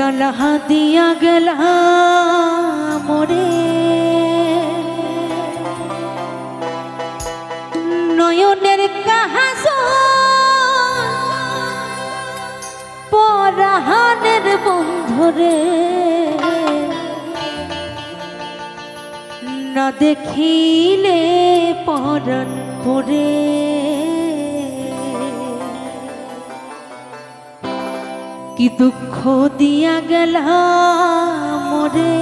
জ্বালা দিয়া গেলা মরে নয়নের কাহাস পরাহানের বন্ধরে না দেখিলে পরন পরে। কি দুঃখ দিয়া গেল মরে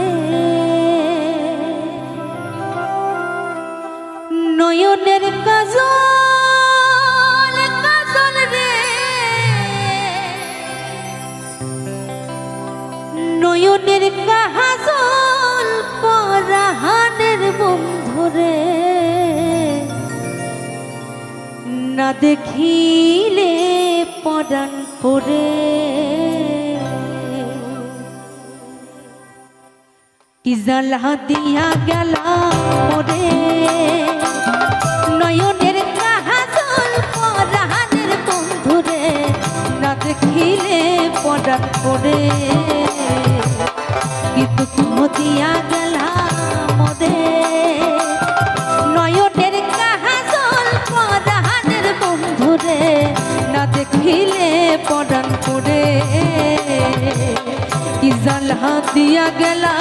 নয়নের কাজল কাজল রে নয়নের কাহাজল পরাহানের বন্ধুরে না দেখিলে পরাণ পরে কি জ্বালা দিয়া গেল ওরে। নয়নের কাহাজল পরাহানের বন্ধুরে না দেখিলে পরাণ পরে কি দুঃখ দিয়া গেল মোরে নয়নের কাহাজল পরাহানের বন্ধুরে না দেখিলে পরাণ পরে কি জ্বালা দিয়া গেলা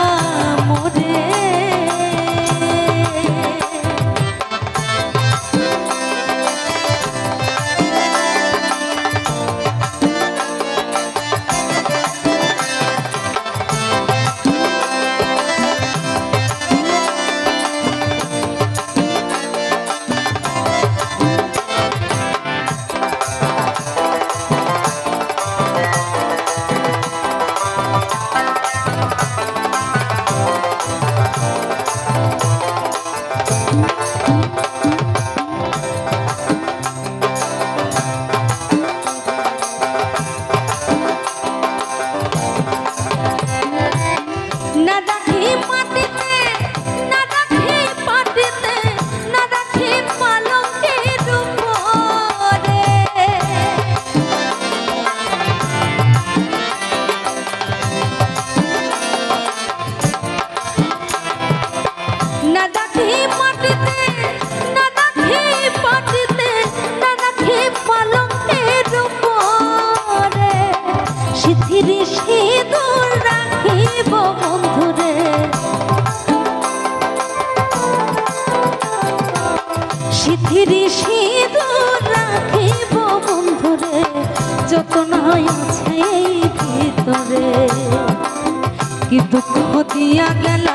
কি দুঃখ দিয়া গেল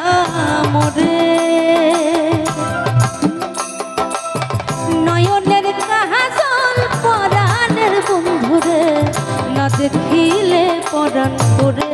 মোরে নয়নের কাহাজল পরাণের বন্ধুরে না দেখিলে পরাণ করে।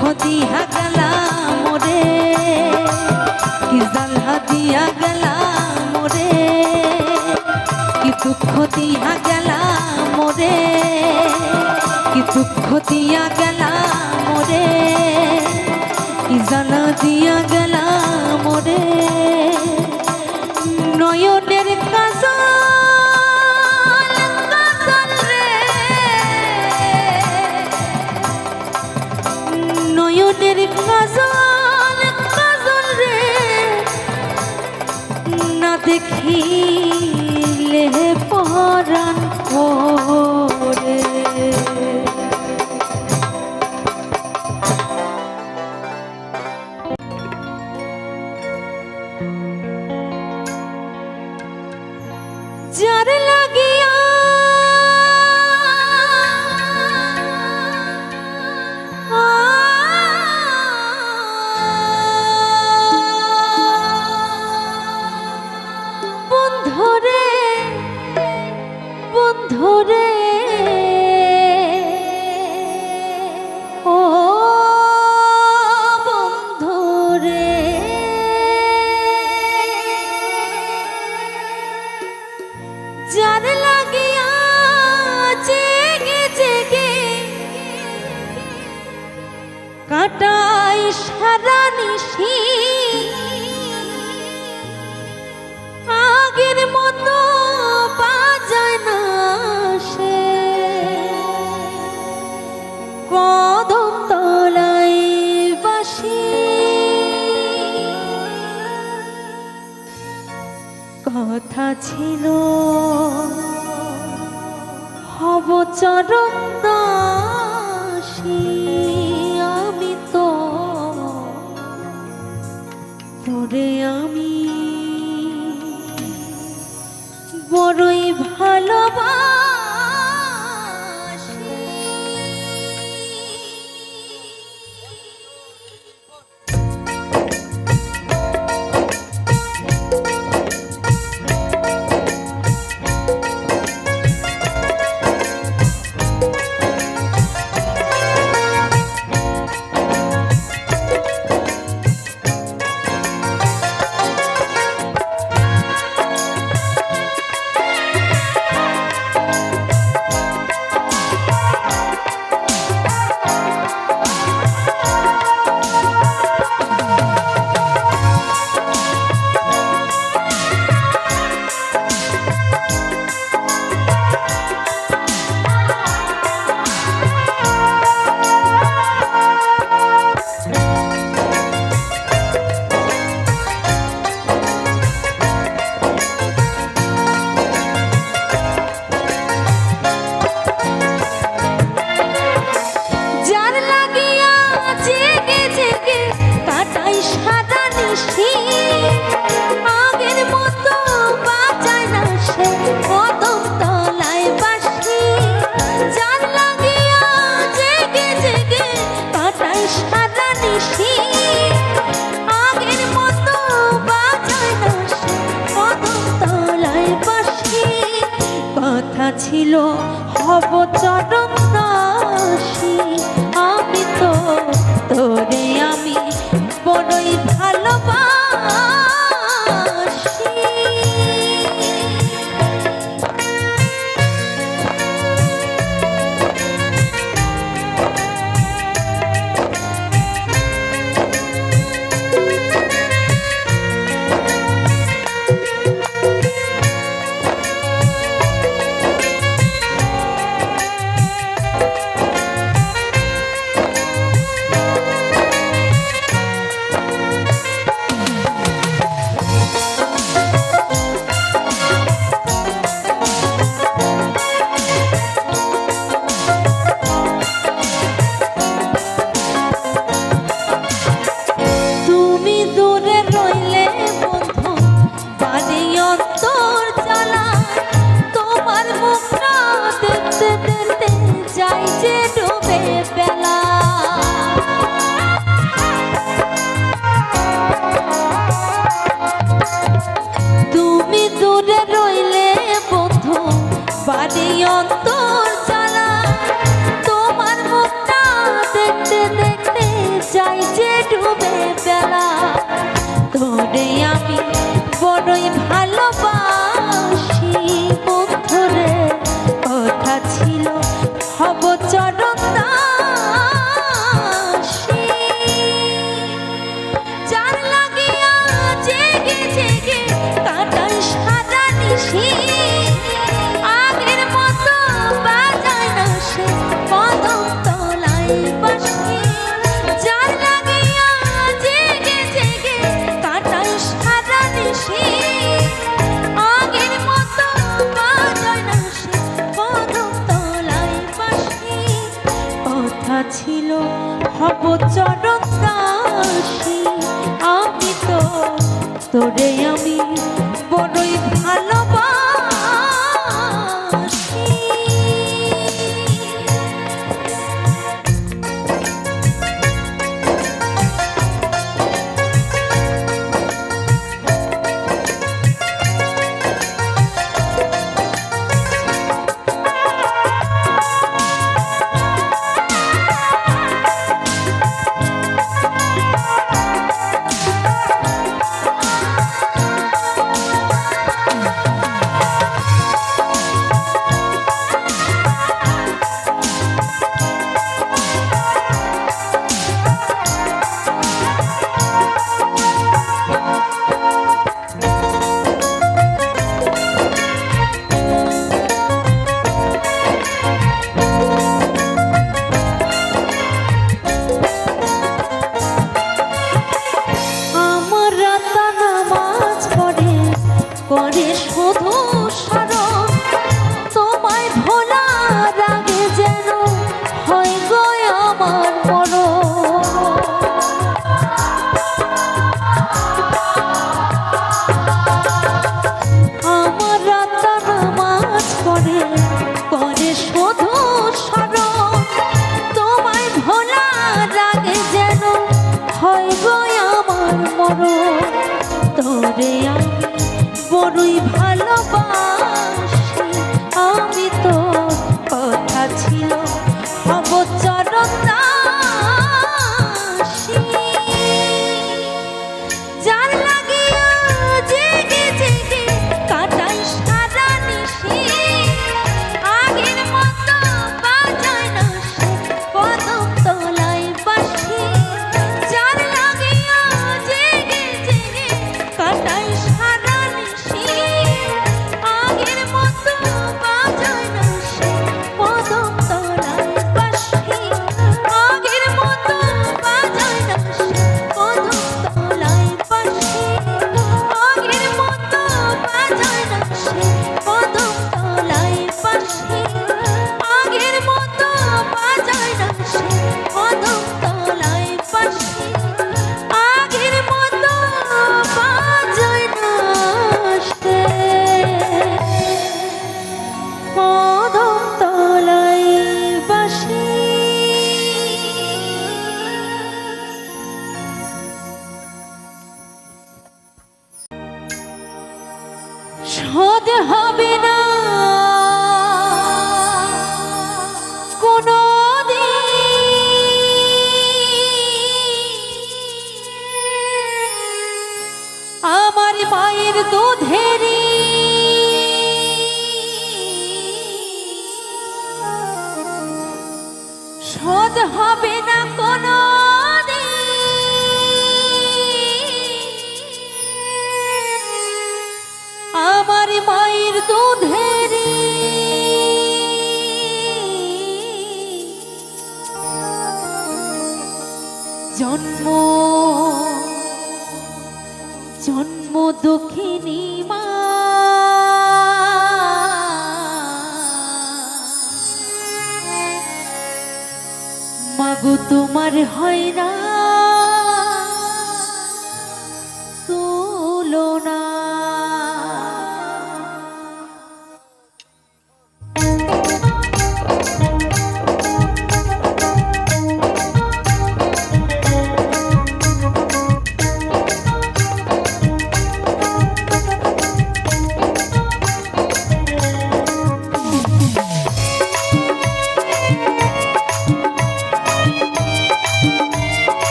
হদিয়া গলা মোরে, কি জাল হদিয়া গলা মোরে, কি দুঃখ দিয়া গলা মোরে, কি দুঃখ দিয়া গলা মোরে। কি দিলে পরাণ করে যারা ছিল। হব চরণ আমি তো। পরে আমি বড়ই ভালোবাস।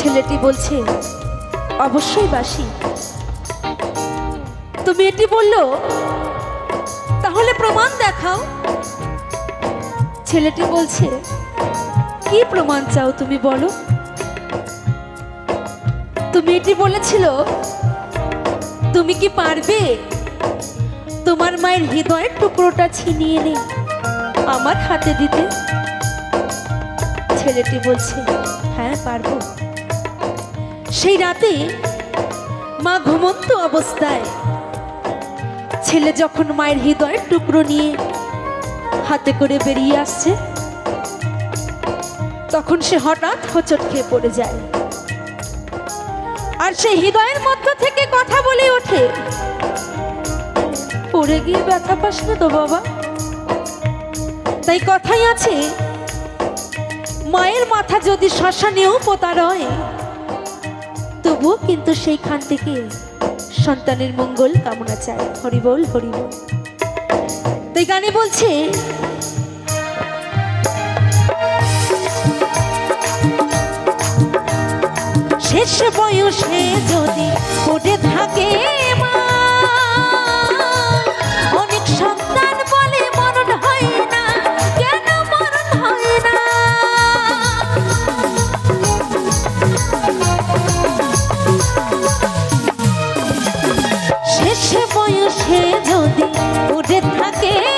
ছেলেটি বলছে, অবশ্যই বাসি। তো মেয়েটি বলল, তাহলে প্রমাণ দেখাও। ছেলেটি বলছে, কি প্রমাণ চাও তুমি বলো? তো মেয়েটি বলেছিল, তুমি কি পারবে? তোমার মায়ের হৃদয়ের টুকরোটা ছিনিয়ে নে আমার হাতে দিতে? ছেলেটি বলছে হ্যাঁ পারব। সেই রাতে মা ঘুমন্ত অবস্থায় ছেলে যখন মায়ের হৃদয়ের টুকরো নিয়ে হাতে করে বেরিয়ে আসছে, তখন সে হঠাৎ হোঁচট খেয়ে পড়ে যায়। আর সেই হৃদয়ের মধ্য থেকে কথা বলে ওঠে, পড়ে গিয়ে ব্যথা পাস না তো বাবা? তাই কথাই আছে, মায়ের মাথা যদি শ্মশানেও পোতা রয় তবুও কিন্তু সেইখান থেকে সন্তানের মঙ্গল কামনা চায়। হরিবল হরিবল তো গানে বলছে, শেষ বয়সে যদি পড়ে থাকে শেষ বয়সে যদি উঠে থাকে